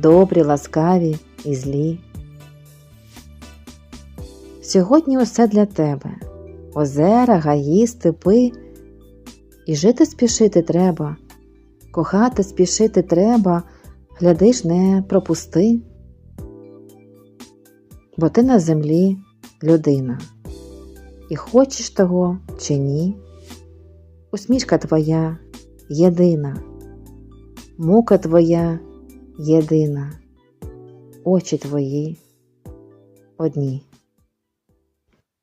добрі, ласкаві і злі. Сьогодні усе для тебе. Озера, гаї, степи, і жити спішити треба, кохати спішити треба, глядиш, не пропусти. Бо ти на землі людина, і хочеш того чи ні, усмішка твоя єдина, мука твоя єдина, очі твої одні.